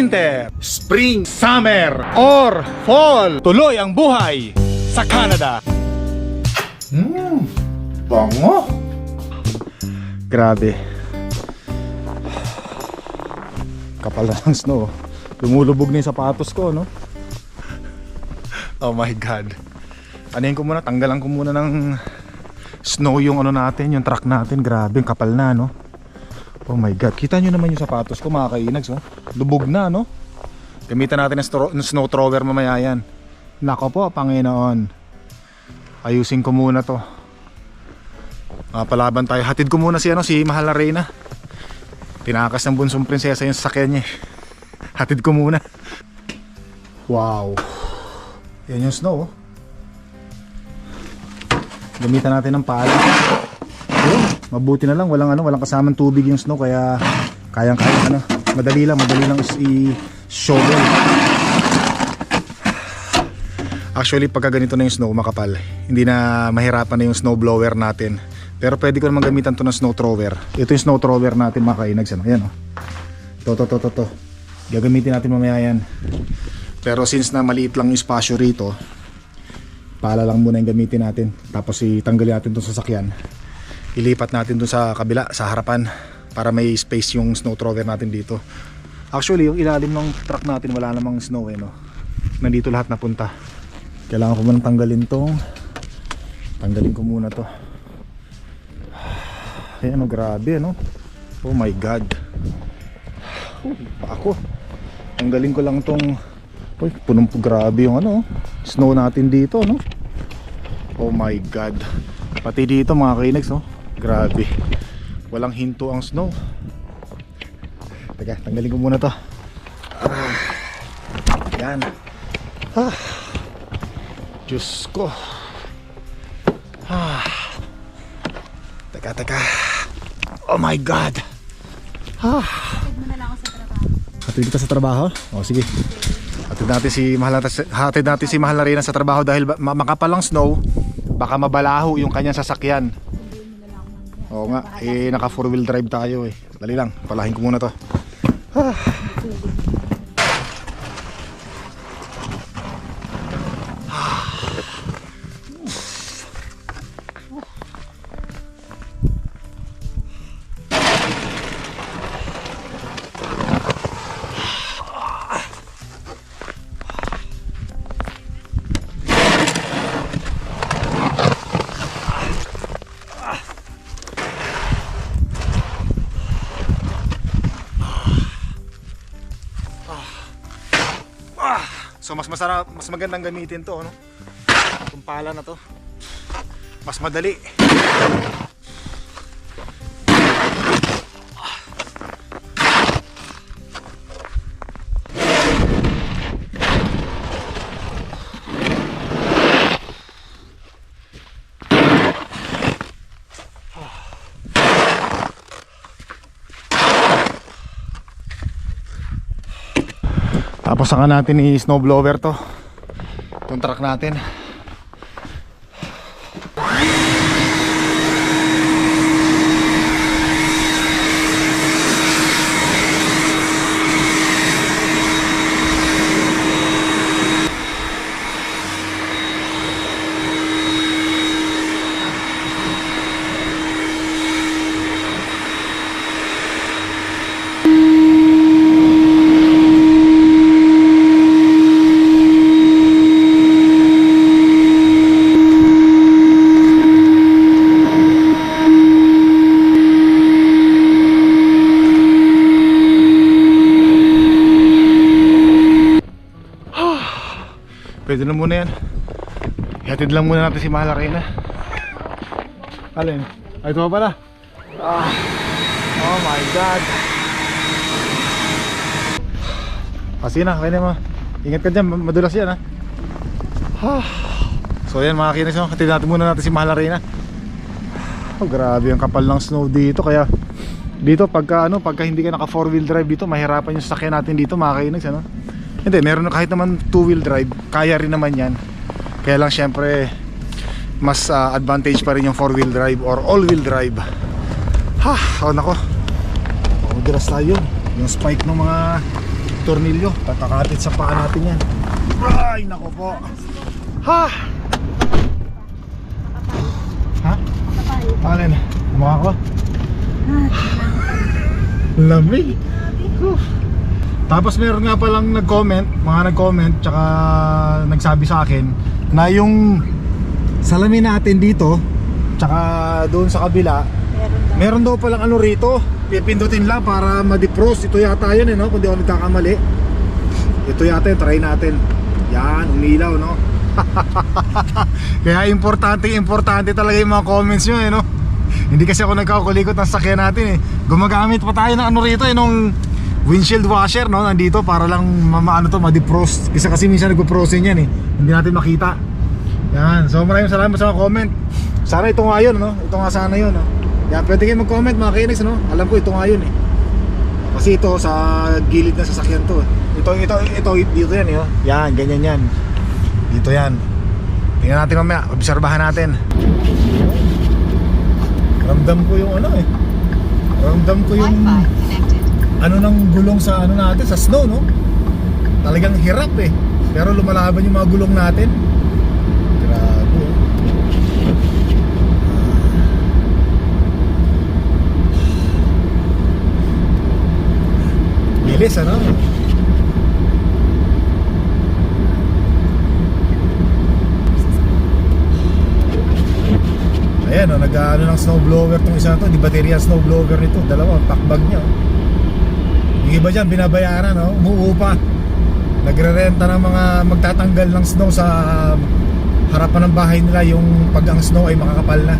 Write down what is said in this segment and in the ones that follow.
Winter, Spring, Summer, or Fall. Tuloy ang buhay sa Canada. Mmm, bango. Grabe. Kapal na ng snow. Lumulubog na yung sapatos ko, no? Oh my God. Anuhin ko muna, tanggalan ko muna ng snow yung ano natin, yung truck natin. Grabe, ang kapal na, no? Oh my God. Kita nyo naman yung sapatos ko, mga kainags, oh. Lubog na, no? Gamitan natin ng, snow thrower mamaya yan. Nako po, Panginoon. Ayusin ko muna to. Ah, palaban tayo. Hatid ko muna si ano, si Mahal na Reyna. Tinakas ng bunsong prinsesa yung sasakyan niya. eh. Hatid ko muna. Wow. Yan yung snow. oh. Gamitan natin ng pala. Mabuti na lang walang ano, walang kasamang tubig yung snow kaya kayang-kaya ano, madali lang, madali lang is i-shovel. Actually, pagka ganito na yung snow, makapal. Hindi na mahirapan na yung snow blower natin. Pero pwede ko naman gamitan to ng snow thrower. Ito yung snow thrower natin mga kainags. Ano? Ayan oh. To, to, to. Gagamitin natin mamaya yan. Pero since na maliit lang yung spasyo rito, pala lang muna yung gamitin natin. Tapos itanggalin natin itong sasakyan. Ilipat natin dun sa kabila, sa harapan. Para may space yung snow thrower natin dito. Actually, yung ilalim ng truck natin wala namang snow eh, no? Nandito lahat napunta. Kailangan ko munang tanggalin tong Tanggalin ko muna to Ay ano grabe no Oh my god oh, Ako Tanggalin ko lang tong Uy punong grabe yung ano oh. Snow natin dito no Oh my god Pati dito mga kainex no Grabe Walang hinto ang snow Teka tanggalin ko muna to ah, Yan Ah Diyos ko. Ah. Teka, teka. Oh my God. Ah. Hatid kita sa trabaho? Oh, sige. Hatid natin si Mahal hatid natin si Mahal sa trabaho dahil makapalang snow, baka mabalaho yung kanyang sasakyan. Oo nga, eh naka four wheel drive tayo eh. Dali lang, palahin ko muna to. Mas masarap, mas magandang gamitin to, ano? Itong pala na to. Mas madali. Tapos saka natin i-snowblower to. Itong truck natin. Pwede na muna yan. Ihatid lang muna natin si Mahal Arena. Alin? Ay, ito pa pala. Ah. Oh my God. Kasi na, kaya naman. Ingat ka dyan, madulas yan ha. Ah. So yan mga kinis, no? hatid natin muna natin si Mahal Arena. Oh, grabe ang kapal ng snow dito kaya dito pagka ano pagka hindi ka naka four wheel drive dito mahirapan yung sasakyan natin dito mga kainags ano hindi meron na kahit naman two wheel drive kaya rin naman yan kaya lang syempre mas ah, advantage pa rin yung four wheel drive or all wheel drive Ha, oh nako. Madulas tayo. Yung spike ng mga tornilyo, tatakapit sa paa natin yan. Ay, nako po. Ha! Ha? Alin? Mukha ko? Lamig. Huh. Tapos meron nga palang nag-comment, mga nag-comment, tsaka nagsabi sa akin na yung salamin natin dito, tsaka doon sa kabila, meron daw palang ano rito, pipindutin lang para ma-defrost. Ito yata yun eh, no? Kung di ako nagkakamali. Ito yata yun, try natin. Yan, umilaw, no? Kaya importante, importante talaga yung mga comments nyo eh, no? Hindi kasi ako nagkakulikot ng sakyan natin eh. Gumagamit pa tayo ng ano rito eh, nung windshield washer, no? Nandito para lang ma- ano to, ma-defrost. Kasi kasi minsan nagpo-frozen yan eh. Hindi natin makita. Yan. So maraming salamat sa mga comment. Sana ito nga yun, no? Ito nga sana yun, no? Yan, pwede kayo mag-comment mga kainex, no? Alam ko ito nga yun eh. Kasi ito sa gilid ng sasakyan to. Ito, ito, ito, dito yan, eh, oh. Yan, ganyan yan. Dito yan. Tingnan natin mamaya, obserbahan natin. Ramdam ko yung ano eh. Ramdam ko yung ano ng gulong sa ano natin, sa snow, no? Talagang hirap eh. Pero lumalaban yung mga gulong natin. Grabe. oh. Bilis ano? Ayan o, nag-ano ng snowblower tong isa to Di baterya snowblower nito Dalawa, packbag niya oh. Yung iba dyan, binabayaran oh. Umuupa Nagre-renta ng mga magtatanggal ng snow sa harapan ng bahay nila Yung pag ang snow ay makakapal na.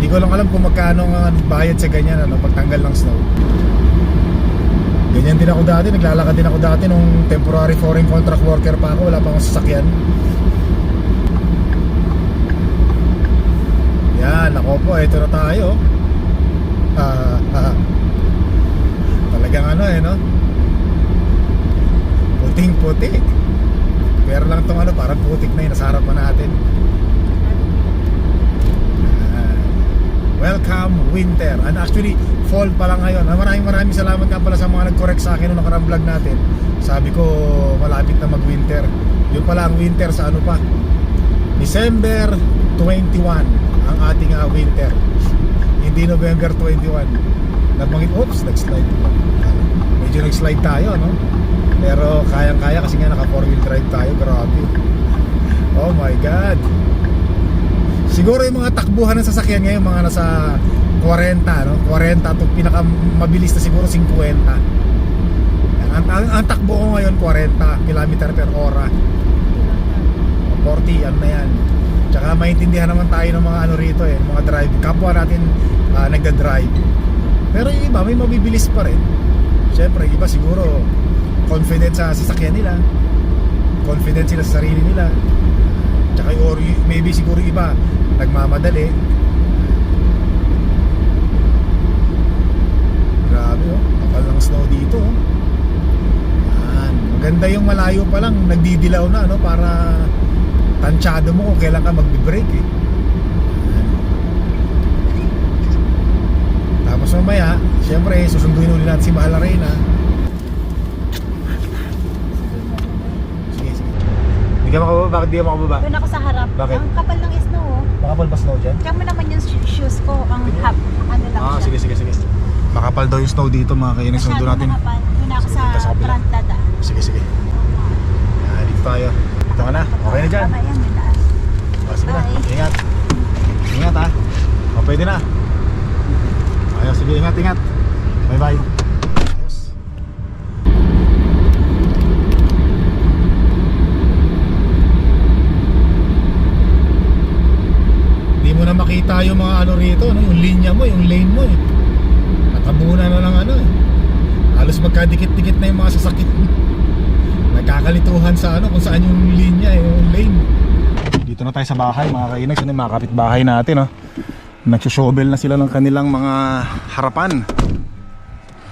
Hindi ko lang alam kung magkano ang bayad sa ganyan ano, pagtanggal ng snow Ganyan din ako dati, naglalakad din ako dati nung temporary foreign contract worker pa ako, wala pa akong sasakyan. Yan, ako po, ito na tayo. Ah, ah. Talagang ano eh, no? Puting puti. Pero lang tong ano, parang putik na yun, nasa harapan natin. Ah, welcome winter. And actually, fall pa lang ngayon. Ah, Maraming maraming salamat nga pala sa mga nag-correct sa akin nung nakarang vlog natin. Sabi ko, malapit na mag-winter. Yun pala ang winter sa ano pa. December 21 ang ating ah, winter. Hindi November 21. Nabanggit, oops, nag-slide. Medyo nag-slide tayo, no? Pero kayang-kaya kasi nga naka 4 wheel drive tayo, grabe. Oh my God. Siguro yung mga takbuhan ng sasakyan ngayon, mga nasa 40, no? 40 to pinaka mabilis na siguro 50. Ang, ang, ang takbo ko ngayon 40 km per hora. 40, ano na yan. Tsaka maintindihan naman tayo ng mga ano rito eh, mga drive. Kapwa natin ah, nagda-drive. Pero yung iba, may mabibilis pa rin. Siyempre, iba siguro confident sa sasakyan nila. Confident sila sa sarili nila. Tsaka or maybe siguro iba nagmamadali. Grabe oh, kapal ng snow dito oh. Yan. Maganda yung malayo pa lang, nagdidilaw na no para tansyado mo kung kailan ka magbe-brake eh. Yan. Tapos mamaya, syempre susunduin ulit natin si Mahal Arena. Sige, sige. Hindi ka makababa? Bakit di ka makababa? Doon ako sa harap. Bakit? Ang kapal ng snow. oh. Makapal ba snow dyan? Mo naman yung sho- shoes ko. Ang hap. Ano lang Ah, siya. sige, sige, sige. Makapal daw yung snow dito mga kainis. Masyado Sundo natin. makapal. Doon ako Sige, sa sa kabila. front dada. Sige, sige. Ah, dito tayo. Dito ka na. Okay na dyan. Baba yan, may taas. Oh, sige na. Bye. Ingat. Ingat ha. O, pwede na. Ayos, sige. Ingat, ingat. Bye, bye. Ayos. Hindi mo na makita yung mga ano rito, no? yung linya mo, yung lane mo eh. Natabunan na ng ano eh. Halos magkadikit-dikit na yung mga sasakyan. Nagkakalituhan sa ano kung saan yung linya eh, yung lane. Dito na tayo sa bahay mga kainags, ano yung mga kapitbahay natin oh. Nagsushovel na sila ng kanilang mga harapan.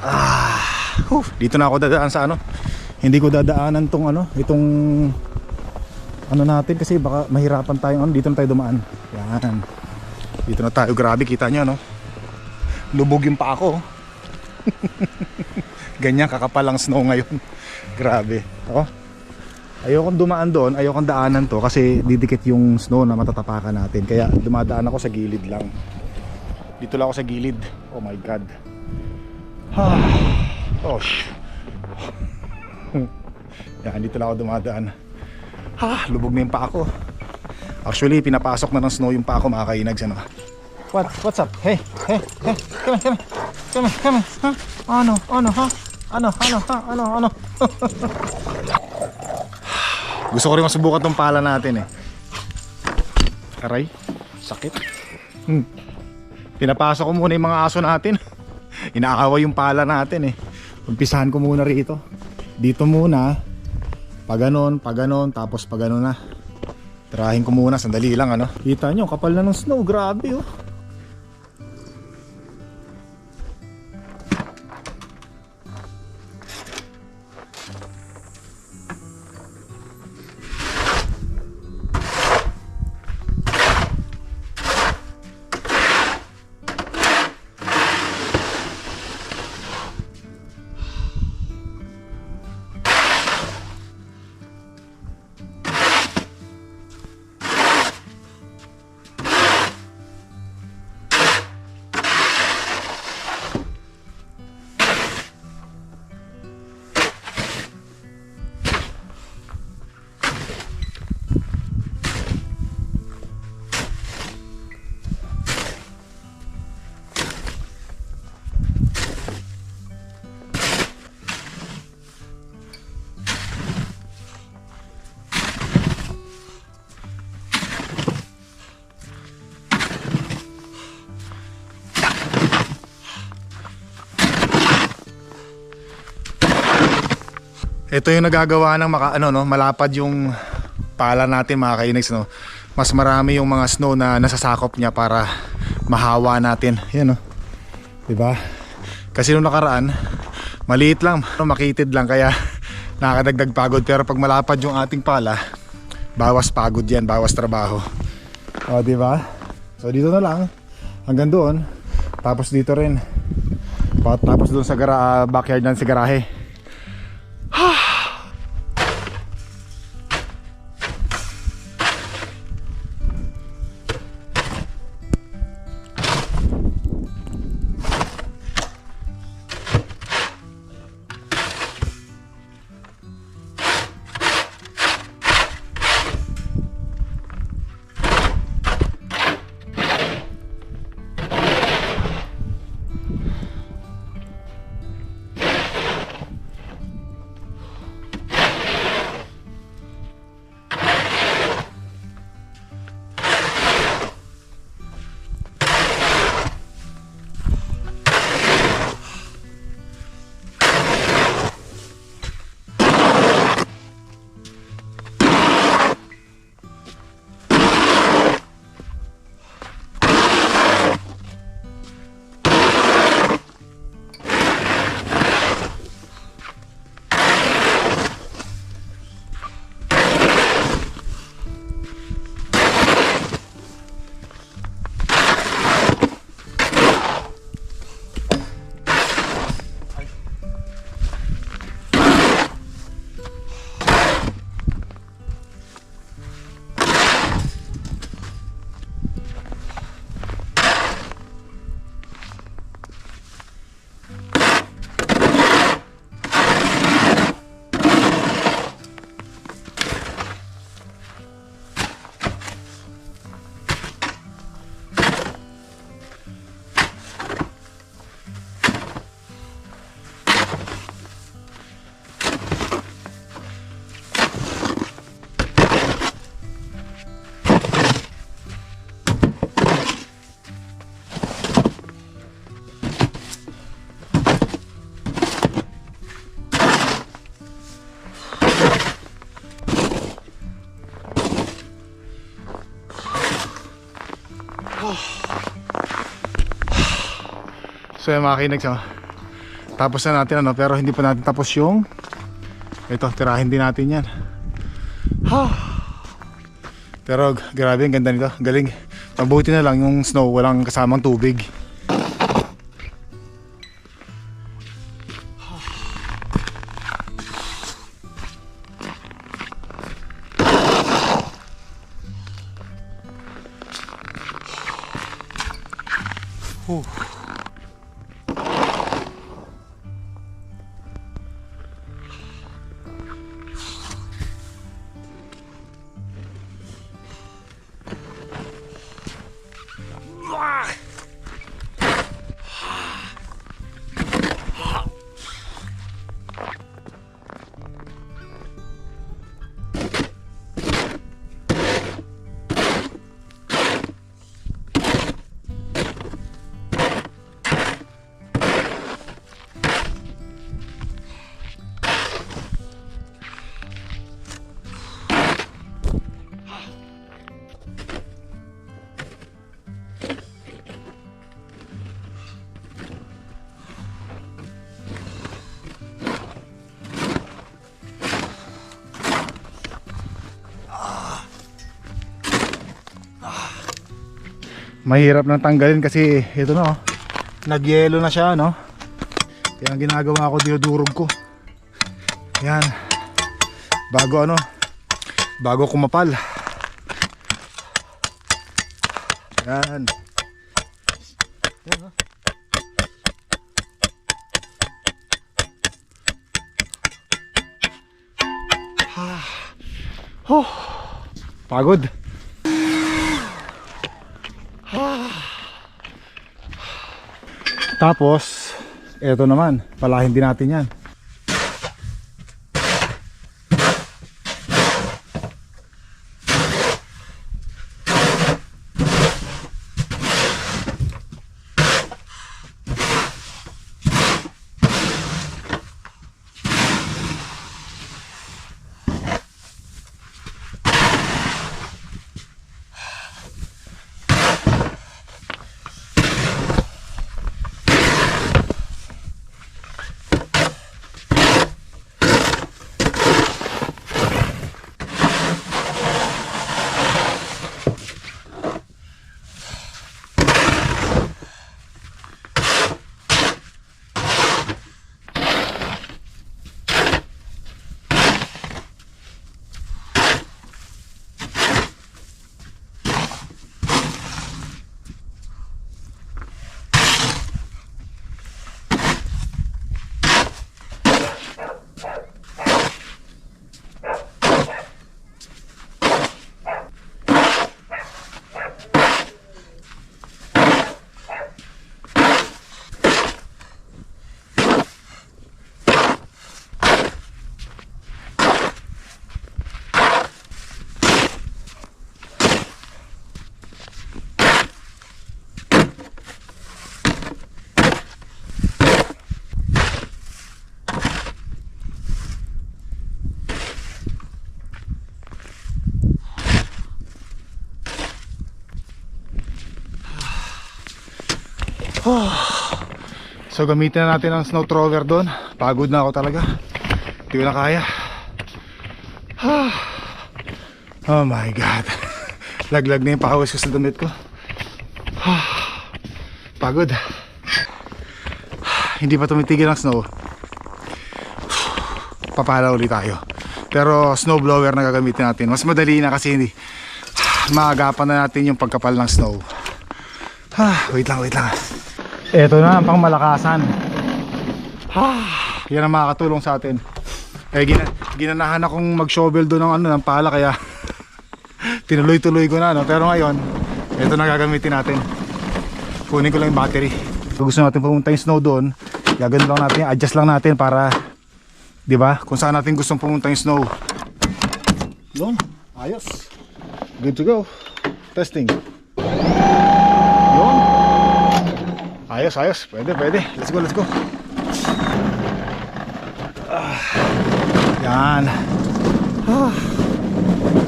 Ah, huh, dito na ako dadaan sa ano. Hindi ko dadaanan tong ano, itong ano natin kasi baka mahirapan tayong ano, dito na tayo dumaan. Yan. Dito na tayo, grabe kita nyo no. Lubog yung pa ako. Ganyan kakapal ang snow ngayon. grabe. Oh. Ayokong dumaan doon, ayokong daanan to kasi didikit yung snow na matatapakan natin. Kaya dumadaan ako sa gilid lang. Dito lang ako sa gilid. Oh my god. Ah. Oh sh. Yan, dito lang ako dumadaan. Ha, lubog na yung paa ko. Actually, pinapasok na ng snow yung paa ko mga kainags. Ano? What? What's up? Hey, hey, hey, come here, come here. Come here, come here. Ha? Ano? Ano, ha? Ano, ano, ha? Ano, ano? Gusto ko rin masubukan tong pala natin eh. Aray, sakit. Hmm. Pinapasok ko muna yung mga aso natin. Inaakawa yung pala natin eh. Umpisahan ko muna rito. Dito muna. Pag ganon, tapos pag na. Tirahin ko muna, sandali lang ano. Kita nyo, kapal na ng snow, grabe oh. Ito yung nagagawa ng maka, ano, no, malapad yung pala natin mga kainags. No? Mas marami yung mga snow na nasasakop niya para mahawa natin. Yan no. Diba? Kasi nung nakaraan, maliit lang, no, makitid lang kaya nakakadagdag pagod. Pero pag malapad yung ating pala, bawas pagod yan, bawas trabaho. O, di ba? So dito na lang hanggang doon. Tapos dito rin. Tapos doon sa gara- backyard ng sa garahe. So yung mga kinags, oh. tapos na natin ano, pero hindi pa natin tapos yung ito, tirahin din natin yan. Pero grabe, ang ganda nito. Galing. Mabuti na lang yung snow walang kasamang tubig. Whew. Mahirap nang tanggalin kasi ito na oh, nagyelo na siya no? Kaya ang ginagawa ko dinudurog ko. Yan bago ano bago kumapal. Yan yan oh. Oh, pagod. Tapos, eto naman, palahin din natin yan. So gamitin na natin ang snow thrower doon. Pagod na ako talaga. Hindi ko na kaya. Oh my god. Laglag na yung pahawis ko sa damit ko. Pagod. Hindi pa tumitigil ang snow. Papala ulit tayo. Pero snow blower na gagamitin natin. Mas madali na kasi hindi maagapan na natin yung pagkapal ng snow. Wait lang, wait lang. Ito na ang pangmalakasan. Ah, yan ang makakatulong sa atin. Eh, gina, ginanahan akong mag-shovel doon ng, ano, ng pala kaya tinuloy-tuloy ko na. No? Pero ngayon, ito na gagamitin natin. Kunin ko lang yung battery. Kung gusto natin pumunta yung snow doon, gagawin lang natin, adjust lang natin para, di ba? Kung saan natin gustong pumunta yung snow. Yun, ayos. Good to go. Testing. Yun. Ayos, ayos. Pwede, pwede. Let's go, let's go. Ah, yan. Ah,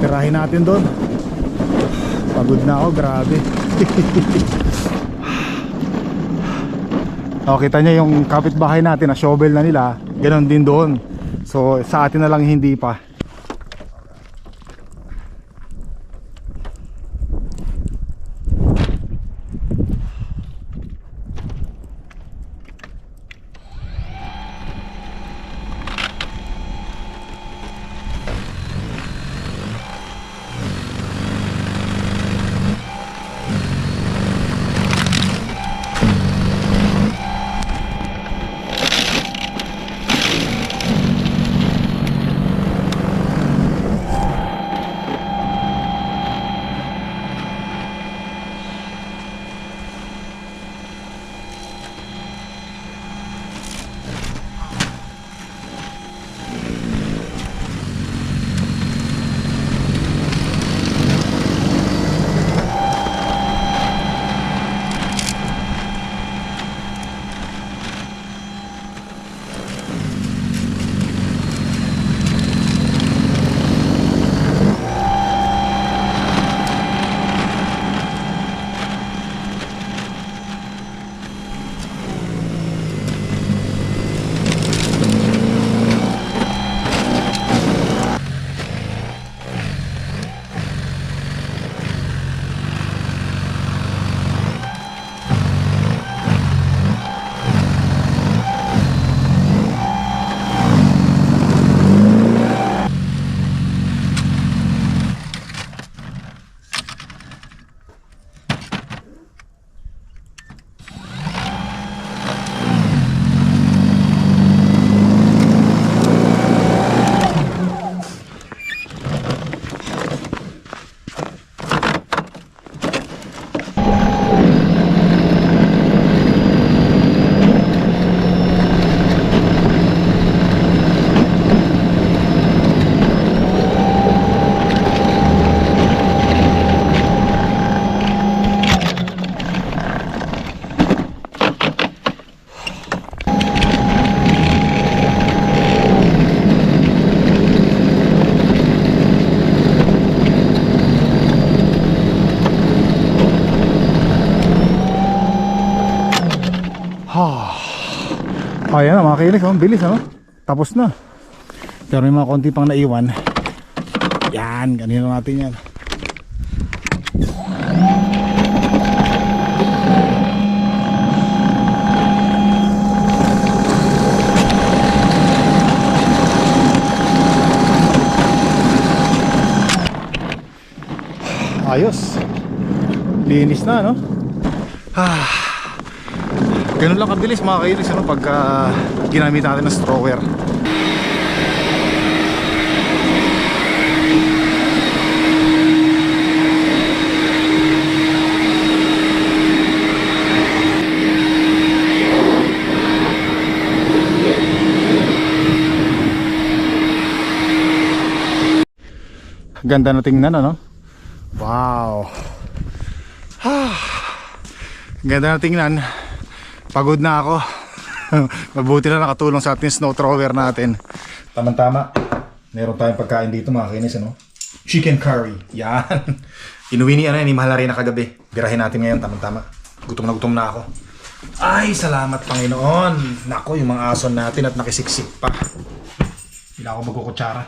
tirahin natin doon. Pagod na ako, grabe. oh, kita niya yung kapitbahay natin na shovel na nila. Ganon din doon. So, sa atin na lang hindi pa. Ayan na mga kainis, oh. bilis ano? Tapos na. Pero may mga konti pang naiwan. Yan, kanina natin yan. Ayos. Linis na, no? Ah. Ganun lang kabilis mga kainis ano, pagka ginamit natin ng strower. Ganda na tingnan ano? Wow. Ah. Ganda na tingnan. Pagod na ako. Mabuti na nakatulong sa ating snow thrower natin. Tama-tama. Meron tayong pagkain dito mga kinis, ano? Chicken curry. Yan. Inuwi ni, ano, ni Mahalari na kagabi. Birahin natin ngayon, tama-tama. Gutom na gutom na ako. Ay, salamat Panginoon. Nako, yung mga aso natin at nakisiksik pa. Hindi ako magkukutsara.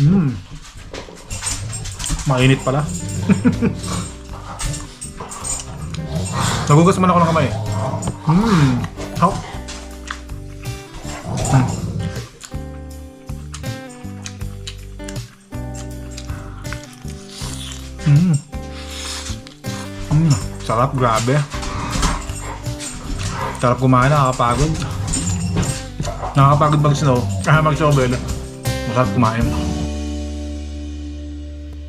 Hmm. Mainit pala. Nagugas man ako ng kamay. Hmm. How? Hmm. Hmm. Sarap, grabe. Sarap kumain, nakakapagod. Nakakapagod mag-snow. Ah, mag-shovel. Masarap kumain.